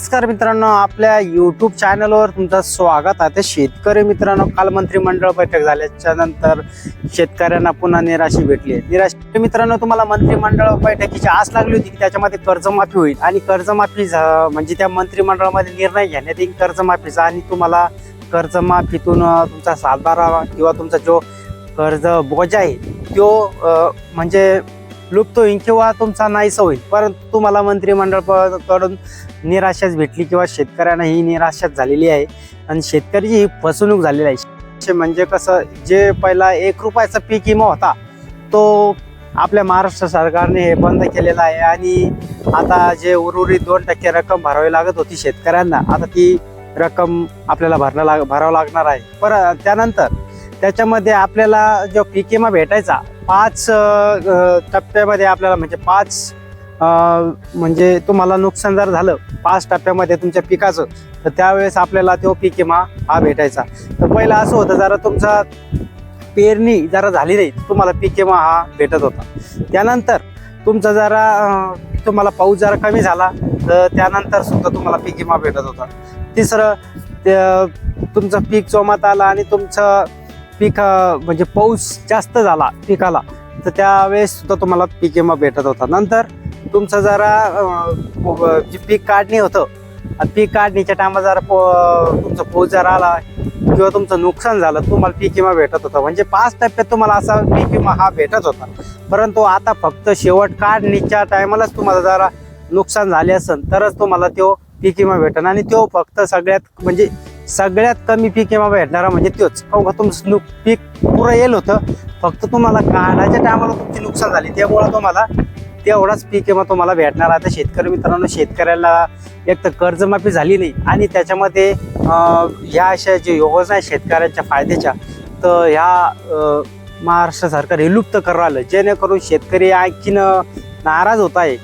नमस्कार मित्रांनो आपल्या यूट्यूब चॅनलवर तुमचं स्वागत आहे. तर शेतकरी मित्रांनो काल मंत्रिमंडळ बैठक झाल्याच्यानंतर शेतकऱ्यांना पुन्हा निराशी भेटली आहे. निराशी मित्रांनो तुम्हाला मंत्रिमंडळ बैठकीची आस लागली होती की त्याच्यामध्ये कर्जमाफी होईल. आणि कर्जमाफी झा- म्हणजे त्या मंत्रिमंडळामध्ये निर्णय घेण्यात येईल कर्जमाफीचा. आणि तुम्हाला कर्जमाफीतून तुमचा सातबारा किंवा तुमचा जो कर्ज बोजा आहे तो म्हणजे लुप्त होईल किंवा तुमचा नाहीसा होईल. परंतु तुम्हाला मंत्रिमंडळकडून निराशाच भेटली किंवा शेतकऱ्यांना ही निराशाच झालेली आहे. आणि शेतकऱ्याची ही फसवणूक झालेली आहे. म्हणजे कसं जे पहिला एक रुपयाचा पीक विमा होता तो आपल्या महाराष्ट्र सरकारने हे बंद केलेला आहे. आणि आता जे उर्वरित दोन टक्के रक्कम भरावी लागत होती शेतकऱ्यांना आता ती रक्कम आपल्याला भरणं लाग भरावं लागणार आहे. पर त्यानंतर त्याच्यामध्ये आपल्याला जो पिकेमा भेटायचा पाच टप्प्यामध्ये आपल्याला म्हणजे पाच म्हणजे तुम्हाला नुकसान जर झालं पाच टप्प्यामध्ये तुमच्या पिकाचं तर त्यावेळेस आपल्याला तो पिकेमा हा भेटायचा. तर पहिलं असं होतं जरा तुमचा पेरणी जरा झाली नाही तुम्हाला पिकेमा हा भेटत होता. त्यानंतर तुमचा जरा तुम्हाला पाऊस जरा कमी झाला तर त्यानंतर सुद्धा तुम्हाला पिकेमा विमा भेटत होता. तिसरं तुमचं पीक जोमात आलं आणि तुमचं पीक म्हणजे पाऊस जास्त झाला पिकाला तर त्यावेळेस सुद्धा तुम्हाला पीक विमा भेटत होता. नंतर तुमचं जरा जे पीक काढणी होतं पीक काढणीच्या टायमा जरा पो- तुमचा पाऊस जर आला किंवा तुमचं नुकसान झालं तुम्हाला पीक विमा भेटत होता. म्हणजे पाच टप्प्यात तुम्हाला असा पीक विमा हा भेटत होता. परंतु आता फक्त शेवट काढणीच्या टायमालाच तुम्हाला जरा नुकसान झाले असेल तरच तुम्हाला तो पीक विमा भेटेल आणि तो फक्त सगळ्यात म्हणजे सगळ्यात कमी पीक विमा भेटणारा म्हणजे तोच. काहून का तुमचं नुक पीक पुरं येईल होतं. फक्त तुम्हाला काढायच्या टायमाला तुमची नुकसान झाली. त्यामुळं तुम्हाला तेवढाच पीक विमा तुम्हाला भेटणार. आता शेतकरी मित्रांनो शेतकऱ्याला एक तर कर्जमाफी झाली नाही आणि त्याच्यामध्ये ह्या अशा जे योजना आहे शेतकऱ्यांच्या फायद्याच्या तर ह्या महाराष्ट्र सरकार हे लुप्त करावं आलं. जेणेकरून शेतकरी आणखीन नाराज होत आहे.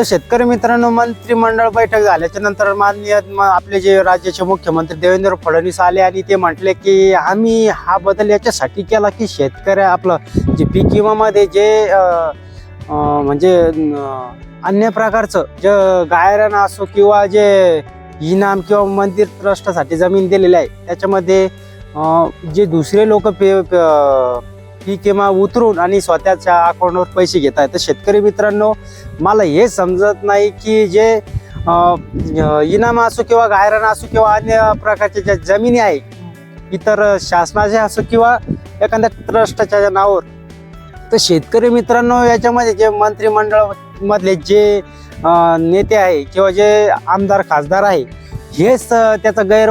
तर शेतकरी मित्रांनो मंत्रिमंडळ बैठक झाल्याच्यानंतर माननीय आपले जे राज्याचे मुख्यमंत्री देवेंद्र फडणवीस आले आणि ते म्हटले की आम्ही हा बदल याच्यासाठी केला की शेतकऱ्या आपलं जे पीक विमामध्ये जे म्हणजे अन्य प्रकारचं जे गायरान असो किंवा जे इनाम किंवा मंदिर ट्रस्टसाठी जमीन दिलेली आहे त्याच्यामध्ये जे दुसरे लोक पे पे पीक विमा उतरून आणि स्वतःच्या अकाउंटवर पैसे घेत आहेत. तर शेतकरी मित्रांनो मला हे समजत नाही की जे इनाम असो किंवा गायरान असो किंवा अन्य प्रकारच्या ज्या जमिनी आहे इतर शासनाच्या असो किंवा एखाद्या ट्रस्टच्या नावावर. तर शेतकरी मित्रांनो याच्यामध्ये जे मंत्रिमंडळ मधले जे नेते आहे किंवा जे आमदार खासदार आहे हेच त्याचा गैर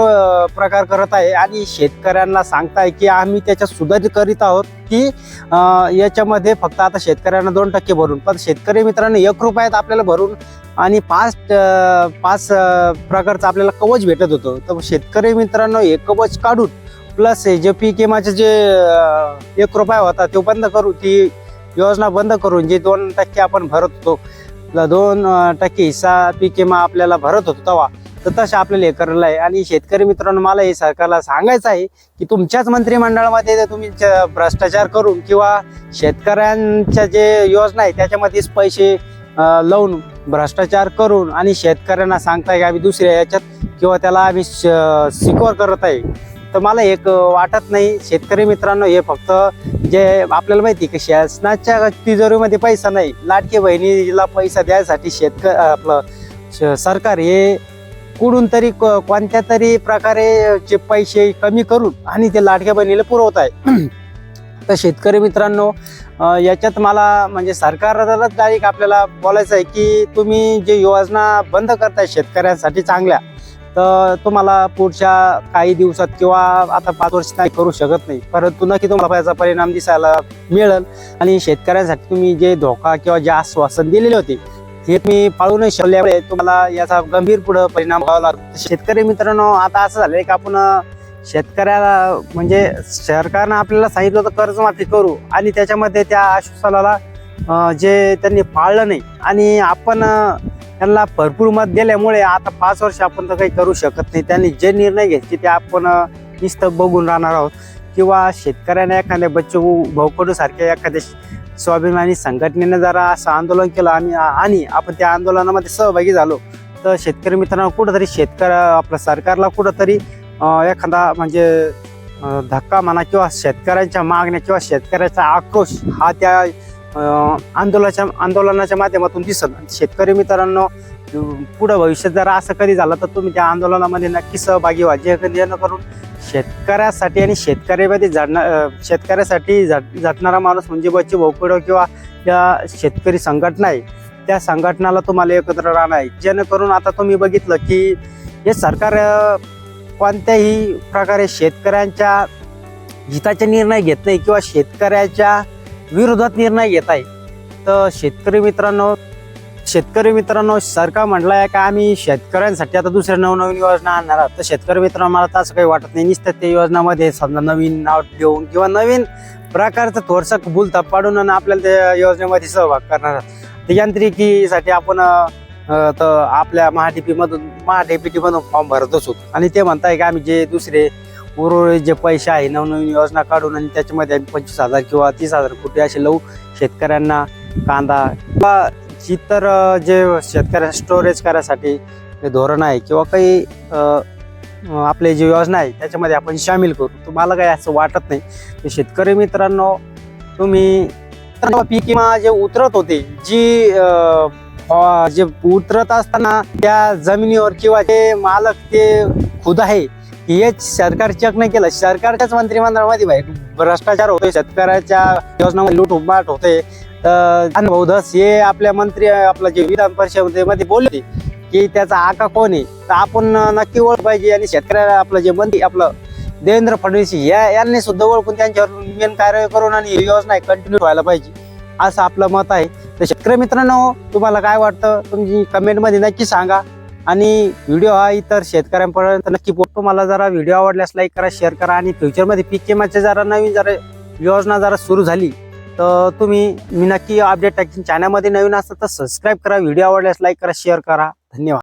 प्रकार करत आहे. आणि शेतकऱ्यांना सांगताय की आम्ही त्याच्या सुधारित करीत आहोत की याच्यामध्ये फक्त आता शेतकऱ्यांना दोन टक्के भरून पण शेतकरी मित्रांनो एक रुपयात आपल्याला भरून आणि पाच पाच प्रकारचं आपल्याला कवच भेटत होतं. तर शेतकरी मित्रांनो हे कवच काढून प्लस हे जे पीक विमाचे जे एक रुपया होता तो बंद करू ती योजना बंद करून जे दोन टक्के आपण भरत होतो दोन टक्के हिस्सा पीक विमा आपल्याला भरत होतो तेव्हा तर तसं आपल्याला हे करायला आहे. आणि शेतकरी मित्रांनो मला हे सरकारला सांगायचं आहे की तुमच्याच मंत्रिमंडळामध्ये जर तुम्ही च- भ्रष्टाचार करून किंवा शेतकऱ्यांच्या जे योजना आहे त्याच्यामध्येच पैसे लावून भ्रष्टाचार करून आणि शेतकऱ्यांना सांगताय की आम्ही दुसऱ्या याच्यात किंवा त्याला आम्ही सिक्युअर करत आहे. तर मला एक वाटत नाही. शेतकरी मित्रांनो हे फक्त जे आपल्याला माहिती आहे की शासनाच्या तिजोरीमध्ये पैसा नाही. लाटके बहिणीला पैसा द्यायसाठी शेतक आपलं श- सरकार हे कुठून तरी कोणत्या तरी प्रकारे जे पैसे कमी करून आणि ते लाटक्या बहिणीला पुरवत आहे. तर शेतकरी मित्रांनो याच्यात मला म्हणजे सरकारलाच डायरेक्ट आपल्याला बोलायचं आहे की तुम्ही जे योजना बंद करताय शेतकऱ्यांसाठी चांगल्या तर तुम्हाला पुढच्या काही दिवसात किंवा आता पाच वर्ष नाही करू शकत नाही परंतु नक्की तुम्हाला याचा परिणाम दिसायला मिळेल. आणि शेतकऱ्यांसाठी तुम्ही जे धोका किंवा जे आश्वासन दिलेले होते हे तुम्ही पाळू नाही शकल्यामुळे तुम्हाला याचा गंभीर पुढे परिणाम व्हावा लागतो. शेतकरी मित्रांनो आता असं झालंय की आपण शेतकऱ्याला म्हणजे सरकारनं आपल्याला सांगितलं होतं कर्जमाफी करू. आणि त्याच्यामध्ये त्या आश्वासनाला जे त्यांनी पाळलं नाही. आणि आपण त्यांना भरपूर मत दिल्यामुळे आता पाच वर्ष आपण तर काही करू शकत नाही. त्यांनी जे निर्णय घेतले ते आपण निस्त बघून राहणार आहोत. किंवा शेतकऱ्यांना एखाद्या बच्चू भाऊकडू सारख्या एखाद्या स्वाभिमानी संघटनेनं जरा असं आंदोलन केलं आणि आणि आपण त्या आंदोलनामध्ये सहभागी झालो. तर शेतकरी मित्रांनो कुठंतरी शेतकरी आपल्या सरकारला कुठंतरी एखादा म्हणजे धक्का म्हणा किंवा शेतकऱ्यांच्या मागण्या किंवा शेतकऱ्याचा आक्रोश हा त्या आंदोलनाच्या आंदोलनाच्या माध्यमातून दिसत. शेतकरी मित्रांनो पुढं भविष्यात जर असं कधी झालं तर तुम्ही त्या आंदोलनामध्ये नक्की सहभागी व्हा. जे जेणेकरून शेतकऱ्यासाठी आणि शेतकऱ्यामध्ये झडणार शेतकऱ्यासाठी झट झटणारा माणूस म्हणजे बच्चे भोपडो किंवा त्या शेतकरी संघटना आहे. त्या संघटनाला तुम्हाला एकत्र राहणार आहे. जेणेकरून आता तुम्ही बघितलं की हे सरकार कोणत्याही प्रकारे शेतकऱ्यांच्या हिताचे निर्णय घेत नाही किंवा शेतकऱ्याच्या विरोधात निर्णय घेत आहे. तर शेतकरी मित्रांनो शेतकरी मित्रांनो सरकार म्हटलं आहे का आम्ही शेतकऱ्यांसाठी आता दुसऱ्या नवनवीन योजना आणणार आहोत. तर शेतकरी मित्रांनो मला तर असं काही वाटत नाही. नुसतं त्या योजनामध्ये समजा नवीन नाव देऊन किंवा नवीन प्रकारचं थोडंसं भूलता पाडून आणि आपल्याला त्या योजनेमध्ये सहभाग करणार आहोत. तर यांत्रिकीसाठी आपण तर आपल्या महाडीपीमधून महाडीपीटीमधून फॉर्म भरत असू. आणि ते म्हणताय की आम्ही जे दुसरे उर्वरित जे पैसे आहे नवनवीन योजना काढून आणि त्याच्यामध्ये आम्ही पंचवीस हजार किंवा तीस हजार कुठे असे लावू. शेतकऱ्यांना कांदा किंवा इतर जे शेतकऱ्या स्टोरेज करायसाठी जे धोरण आहे किंवा काही आपली आपले जी योजना आहे त्याच्यामध्ये आपण सामील करू. तुम्हाला काही असं वाटत नाही. शेतकरी मित्रांनो तुम्ही पीक विमा जे उतरत होते जी जे उतरत असताना त्या जमिनीवर किंवा जे मालक ते खुद आहे हेच सरकार चेक नाही केलं. सरकारच्याच मंत्रिमंडळामध्ये भाई भ्रष्टाचार होतोय शेतकऱ्याच्या योजनामध्ये लूट उभाट होते तर अनुभव धस हे आपल्या मंत्री आपलं जे विधान परिषदेमध्ये बोलले की त्याचा आका कोण आहे? तर आपण नक्की ओळख पाहिजे आणि शेतकऱ्याला आपलं जे मंत्री आपलं देवेंद्र फडणवीस या यांनी सुद्धा ओळखून त्यांच्यावर मेन कार्य करून आणि ही योजना कंटिन्यू व्हायला पाहिजे. असं आपलं मत आहे. तर शेतकरी मित्रांनो तुम्हाला काय वाटतं? तुम्ही कमेंटमध्ये नक्की सांगा. आणि व्हिडिओ हा इतर शेतकऱ्यांपर्यंत नक्की पोहोचतो. मला जरा व्हिडिओ आवडल्यास लाईक करा शेअर करा आणि फ्युचरमध्ये पीक विम्याचे जरा नवीन जरा योजना जरा सुरू झाली तर तुम्ही मी नक्की अपडेट टाकीन. चॅनलमध्ये नवीन असतं तर सबस्क्राईब करा. व्हिडिओ आवडल्यास लाईक करा शेअर करा. धन्यवाद.